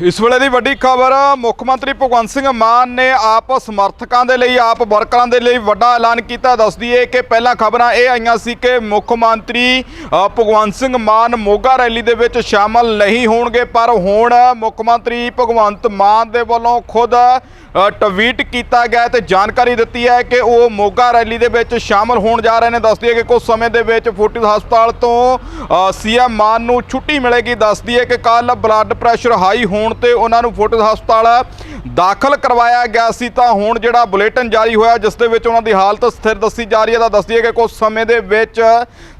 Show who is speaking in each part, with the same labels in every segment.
Speaker 1: ਇਸ ਵੇਲੇ ਦੀ ਵੱਡੀ ਖਬਰ, ਮੁੱਖ ਮੰਤਰੀ ਭਗਵੰਤ ਸਿੰਘ ਮਾਨ ਨੇ ਆਪ ਸਮਰਥਕਾਂ ਦੇ ਲਈ, ਆਪ ਵਰਕਰਾਂ ਦੇ ਲਈ ਵੱਡਾ ਐਲਾਨ ਕੀਤਾ। ਦੱਸਦੀ ਹੈ ਕਿ ਪਹਿਲਾਂ ਖਬਰਾਂ ਇਹ ਆਈਆਂ ਸੀ ਕਿ ਮੁੱਖ ਮੰਤਰੀ ਭਗਵੰਤ ਸਿੰਘ ਮਾਨ ਮੋਗਾ ਰੈਲੀ ਦੇ ਵਿੱਚ ਸ਼ਾਮਲ ਨਹੀਂ ਹੋਣਗੇ, ਪਰ ਹੁਣ ਮੁੱਖ ਮੰਤਰੀ ਭਗਵੰਤ ਮਾਨ ਦੇ ਵੱਲੋਂ ਖੁਦ ਟਵੀਟ ਕੀਤਾ ਗਿਆ ਹੈ ਤੇ ਜਾਣਕਾਰੀ ਦਿੱਤੀ ਹੈ ਕਿ ਉਹ ਮੋਗਾ ਰੈਲੀ ਦੇ ਵਿੱਚ ਸ਼ਾਮਲ ਹੋਣ ਜਾ ਰਹੇ ਨੇ। ਦੱਸਦੀ ਹੈ ਕਿ ਕੁਝ ਸਮੇਂ ਦੇ ਵਿੱਚ ਫੋਰਟਿਸ ਹਸਪਤਾਲ ਤੋਂ ਸੀਐਮ ਮਾਨ ਨੂੰ ਛੁੱਟੀ ਮਿਲੇਗੀ। ਦੱਸਦੀ ਹੈ ਕਿ ਕੱਲ ਬਲੱਡ ਪ੍ਰੈਸ਼ਰ ਹਾਈ ਹੋਣ ਤੇ ਉਹਨਾਂ ਨੂੰ ਫੋਰਟਿਸ ਹਸਪਤਾਲ ਦਾਖਲ ਕਰਵਾਇਆ ਗਿਆ ਸੀ ਤਾਂ ਹੁਣ ਜਿਹੜਾ ਬੁਲੇਟਿਨ ਜਾਰੀ ਹੋਇਆ, ਜਿਸ ਦੇ ਵਿੱਚ ਉਹਨਾਂ ਦੀ ਹਾਲਤ ਸਥਿਰ ਦੱਸੀ ਜਾ ਰਹੀ ਹੈ, ਤਾਂ ਦੱਸਦੀ ਹੈ ਕਿ ਕੁਝ ਸਮੇਂ ਦੇ ਵਿੱਚ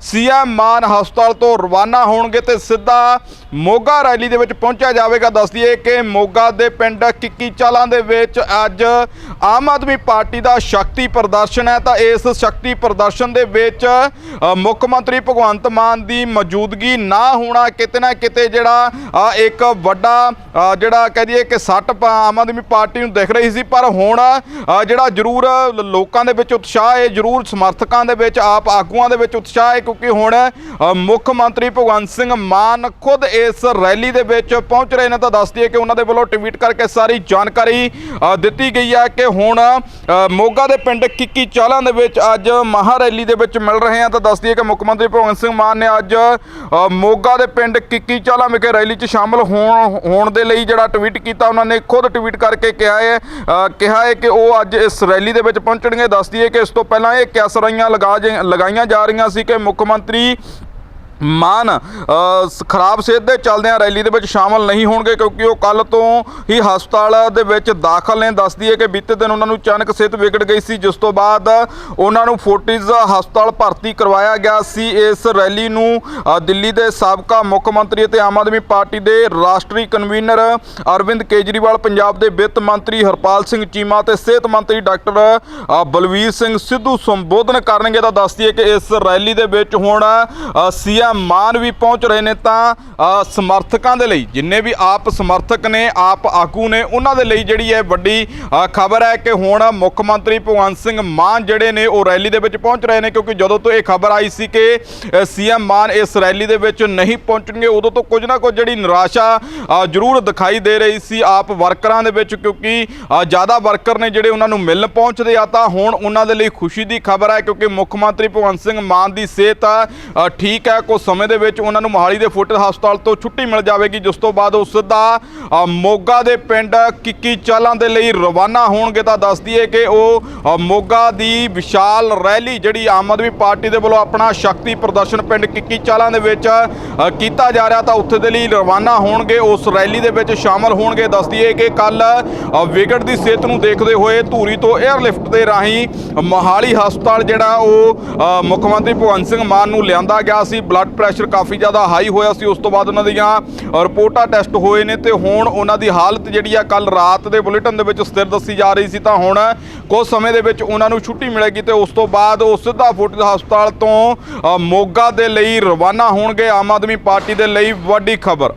Speaker 1: ਸੀਐਮ ਮਾਨ ਹਸਪਤਾਲ ਤੋਂ ਰਵਾਨਾ ਹੋਣਗੇ ਤੇ ਸਿੱਧਾ ਮੋਗਾ ਰੈਲੀ ਦੇ ਵਿੱਚ ਪਹੁੰਚਿਆ ਜਾਵੇਗਾ। ਦੱਸਦੀ ਹੈ ਕਿ ਮੋਗਾ ਦੇ ਪਿੰਡ ਕਿੱਕੀ ਚਾਲਾਂ ਦੇ ਵਿੱਚ ਅੱਜ ਆਮ ਆਦਮੀ ਪਾਰਟੀ ਦਾ ਸ਼ਕਤੀ ਪ੍ਰਦਰਸ਼ਨ ਹੈ। ਤਾਂ ਇਸ ਸ਼ਕਤੀ ਪ੍ਰਦਰਸ਼ਨ ਦੇ ਵਿੱਚ ਮੁੱਖ ਮੰਤਰੀ ਭਗਵੰਤ ਮਾਨ ਦੀ ਮੌਜੂਦਗੀ ਨਾ ਹੋਣਾ ਕਿਤੇ ਨਾ ਕਿਤੇ ਜਿਹੜਾ ਇੱਕ ਵੱਡਾ ਜਿਹੜਾ ਕਹਿ ਦਈਏ ਕਿ ਸੱਟ ਪ- ਆਮ ਆਦਮੀ ਪਾਰਟੀ ਨੂੰ ਦਿਖ ਰਹੀ ਸੀ, ਪਰ ਹੁਣ ਜਿਹੜਾ ਜ਼ਰੂਰ ਲੋਕਾਂ ਦੇ ਵਿੱਚ ਉਤਸ਼ਾਹ ਹੈ, ਜ਼ਰੂਰ ਸਮਰਥਕਾਂ ਦੇ ਵਿੱਚ, ਆਪ ਆਗੂਆਂ ਦੇ ਵਿੱਚ ਉਤਸ਼ਾਹ ਹੈ, ਕਿਉਂਕਿ ਹੁਣ ਮੁੱਖ ਮੰਤਰੀ ਭਗਵੰਤ ਸਿੰਘ ਮਾਨ ਖੁਦ ਇਸ ਰੈਲੀ ਦੇ ਵਿੱਚ ਪਹੁੰਚ ਰਹੇ ਨੇ, ਤਾਂ ਦੱਸਦੀ ਹੈ ਕਿ ਉਹਨਾਂ ਦੇ ਵੱਲੋਂ ਟਵੀਟ ਕਰਕੇ ਸਾਰੀ ਜਾਣਕਾਰੀ ਦਿੱਤੀ ਗਈ ਹੈ ਕਿ ਹੁਣ ਮੋਗਾ ਦੇ ਪਿੰਡ ਕਿੱਕੀ ਚਾਲਾਂ ਦੇ ਵਿੱਚ ਅੱਜ ਮਹਾ ਰੈਲੀ ਦੇ ਵਿੱਚ ਮਿਲ ਰਹੇ ਆ, ਤਾਂ ਦੱਸਦੀ ਹੈ ਕਿ ਮੁੱਖ ਮੰਤਰੀ ਭਗਵੰਤ ਸਿੰਘ ਮਾਨ ਨੇ ਅੱਜ ਮੋਗਾ ਦੇ ਪਿੰਡ ਕਿੱਕੀ ਚਾਲਾਂ ਵਿਖੇ ਰੈਲੀ 'ਚ ਸ਼ਾਮਲ ਹੋਣ ਹੋਣ ਦੇ ਲਈ ਜਿਹੜਾ ਟਵੀਟ ਕੀਤਾ, ਉਹਨਾਂ ਨੇ ਖੁਦ ਟਵੀਟ ਕਰਕੇ ਕਿਹਾ ਹੈ ਅ, ਕਿਹਾ ਹੈ ਕਿ ਉਹ ਅੱਜ ਇਸ ਰੈਲੀ ਦੇ ਵਿੱਚ ਪਹੁੰਚਣਗੇ। ਦੱਸਦੀ ਹੈ ਕਿ ਇਸ ਤੋਂ ਪਹਿਲਾਂ ਇਹ ਕੈਸਰਾਈਆਂ ਲਗਾ ਜ- ਲਗਾਈਆਂ ਜਾ ਰਹੀਆਂ ਸੀ ਕਿ ਮੁੱਖ ਮੰਤਰੀ ਮਾਨ ਖਰਾਬ ਸਿਹਤ ਦੇ ਚੱਲਦਿਆਂ ਰੈਲੀ ਦੇ ਵਿੱਚ ਸ਼ਾਮਲ ਨਹੀਂ ਹੋਣਗੇ ਕਿਉਂਕਿ ਉਹ ਕੱਲ ਤੋਂ ਹੀ ਹਸਪਤਾਲ ਦੇ ਵਿੱਚ ਦਾਖਲ ਨੇ। ਦੱਸਦੀ ਹੈ ਕਿ ਬੀਤੇ ਦਿਨ ਉਹਨਾਂ ਨੂੰ ਅਚਾਨਕ ਸਿਹਤ ਵਿਗੜ ਗਈ ਸੀ ਜਿਸ ਤੋਂ ਬਾਅਦ ਉਹਨਾਂ ਨੂੰ ਫੋਰਟਿਸ ਹਸਪਤਾਲ ਭਰਤੀ ਕਰਵਾਇਆ ਗਿਆ ਸੀ। ਇਸ ਰੈਲੀ ਨੂੰ ਦਿੱਲੀ ਦੇ ਸਾਬਕਾ ਮੁੱਖ ਮੰਤਰੀ ਅਤੇ ਆਮ ਆਦਮੀ ਪਾਰਟੀ ਦੇ ਰਾਸ਼ਟਰੀ ਕਨਵੀਨਰ ਅਰਵਿੰਦ ਕੇਜਰੀਵਾਲ ਪੰਜਾਬ ਦੇ ਵਿੱਤ ਮੰਤਰੀ ਹਰਪਾਲ ਸਿੰਘ ਚੀਮਾ ਅਤੇ ਸਿਹਤ ਮੰਤਰੀ ਡਾਕਟਰ ਅ, ਬਲਵੀਰ ਸਿੰਘ ਸਿੱਧੂ ਸੰਬੋਧਨ ਕਰਨਗੇ। ਤਾਂ ਦੱਸਦੀ ਹੈ ਕਿ ਇਸ ਰੈਲੀ ਦੇ ਵਿੱਚ ਹੁਣ ਸੀਐਮ ਮਾਨ ਵੀ ਪਹੁੰਚ ਰਹੇ ਨੇ ਤਾਂ ਸਮਰਥਕਾਂ ਦੇ ਲਈ, ਜਿੰਨੇ ਵੀ ਆਪ ਸਮਰਥਕ ਨੇ, ਆਪ ਆਗੂ ਨੇ, ਉਹਨਾਂ ਦੇ ਲਈ ਜਿਹੜੀ ਹੈ ਵੱਡੀ ਖਬਰ ਹੈ ਕਿ ਹੁਣ ਮੁੱਖ ਮੰਤਰੀ ਭਗਵੰਤ ਸਿੰਘ ਮਾਨ ਜਿਹੜੇ ਨੇ, ਉਹ ਰੈਲੀ ਦੇ ਵਿੱਚ ਪਹੁੰਚ ਰਹੇ ਨੇ, ਕਿਉਂਕਿ ਜਦੋਂ ਤੋਂ ਇਹ ਖਬਰ ਆਈ ਸੀ ਕਿ ਸੀਐਮ ਮਾਨ ਇਸ ਰੈਲੀ ਦੇ ਵਿੱਚ ਨਹੀਂ ਪਹੁੰਚਣਗੇ, ਉਦੋਂ ਤੋਂ ਕੁਝ ਨਾ ਕੁਝ ਜਿਹੜੀ ਨਿਰਾਸ਼ਾ ਜ਼ਰੂਰ ਦਿਖਾਈ ਦੇ ਰਹੀ ਸੀ ਆਪ ਵਰਕਰਾਂ ਦੇ ਵਿੱਚ, ਕਿਉਂਕਿ ਜ਼ਿਆਦਾ ਵਰਕਰ ਨੇ ਜਿਹੜੇ ਉਹਨਾਂ ਨੂੰ ਮਿਲਣ ਪਹੁੰਚਦੇ ਆ, ਤਾਂ ਹੁਣ ਉਹਨਾਂ ਦੇ ਲਈ ਖੁਸ਼ੀ ਦੀ ਖਬਰ ਹੈ, ਕਿਉਂਕਿ ਮੁੱਖ ਮੰਤਰੀ ਭਗਵੰਤ ਸਿੰਘ ਮਾਨ ਦੀ ਸਿਹਤ ਠੀਕ ਹੈ ਕੁਝ ਸਮੇਂ ਦੇ ਵਿੱਚ ਉਹਨਾਂ ਨੂੰ ਮੋਹਾਲੀ ਦੇ ਫੋਰਟਿਸ ਹਸਪਤਾਲ ਤੋਂ ਛੁੱਟੀ ਮਿਲ ਜਾਵੇਗੀ, ਜਿਸ ਤੋਂ ਬਾਅਦ ਉਹ ਸਿੱਧਾ ਮੋਗਾ ਦੇ ਪਿੰਡ ਕਿੱਕੀ ਚਾਲਾਂ ਦੇ ਲਈ ਰਵਾਨਾ ਹੋਣਗੇ ਤਾਂ ਦੱਸਦੀ ਹੈ ਕਿ ਉਹ ਮੋਗਾ ਦੀ ਵਿਸ਼ਾਲ ਰੈਲੀ ਜਿਹੜੀ ਆਮ ਆਦਮੀ ਪਾਰਟੀ ਦੇ ਵੱਲੋਂ ਆਪਣਾ ਸ਼ਕਤੀ ਪ੍ਰਦਰਸ਼ਨ ਪਿੰਡ ਕਿੱਕੀ ਚਾਲਾਂ ਦੇ ਵਿੱਚ ਕੀਤਾ ਜਾ ਰਿਹਾ ਤਾਂ ਉੱਥੇ ਦੇ ਲਈ ਰਵਾਨਾ ਹੋਣਗੇ, ਉਸ ਰੈਲੀ ਦੇ ਵਿੱਚ ਸ਼ਾਮਲ ਹੋਣਗੇ। ਦੱਸਦੀ ਹੈ ਕਿ ਕੱਲ ਵਿਗੜਦੀ ਸਿਹਤ ਨੂੰ ਦੇਖਦੇ ਹੋਏ ਧੂਰੀ ਤੋਂ 에ਅਰਲਿਫਟ ਦੇ ਰਾਹੀਂ ਮੋਹਾਲੀ ਹਸਪਤਾਲ ਜਿਹੜਾ ਉਹ ਮੁੱਖ ਮੰਤਰੀ ਭਗਵੰਤ ਸਿੰਘ ਮਾਨ ਨੂੰ ਲਿਆਂਦਾ ਗਿਆ ਸੀ, ਬਲੱਡ ਬਲੱਡ ਪ੍ਰੈਸ਼ਰ ਕਾਫੀ ਜ਼ਿਆਦਾ ਹਾਈ ਹੋਇਆ ਸੀ, ਉਸ ਤੋਂ ਬਾਅਦ ਉਹਨਾਂ ਦੀਆਂ ਰਿਪੋਰਟਾਂ ਟੈਸਟ ਹੋਏ ਨੇ ਤੇ ਹੁਣ ਉਹਨਾਂ ਦੀ ਹਾਲਤ ਜਿਹੜੀ ਆ ਕੱਲ ਰਾਤ ਦੇ ਬੁਲੇਟਿਨ ਦੇ ਵਿੱਚ ਸਥਿਰ ਦੱਸੀ ਜਾ ਰਹੀ ਸੀ, ਤਾਂ ਹੁਣ ਕੁਝ ਸਮੇਂ ਦੇ ਵਿੱਚ ਉਹਨਾਂ ਨੂੰ ਛੁੱਟੀ ਮਿਲੇਗੀ ਤੇ ਉਸ ਤੋਂ ਬਾਅਦ ਉਹ ਸਿੱਧਾ ਫੋਰਟਿਸ ਹਸਪਤਾਲ ਤੋਂ ਮੋਗਾ ਦੇ ਲਈ ਰਵਾਨਾ ਹੋਣਗੇ, ਆਮ ਆਦਮੀ ਪਾਰਟੀ ਦੇ ਲਈ ਵੱਡੀ ਖਬਰ।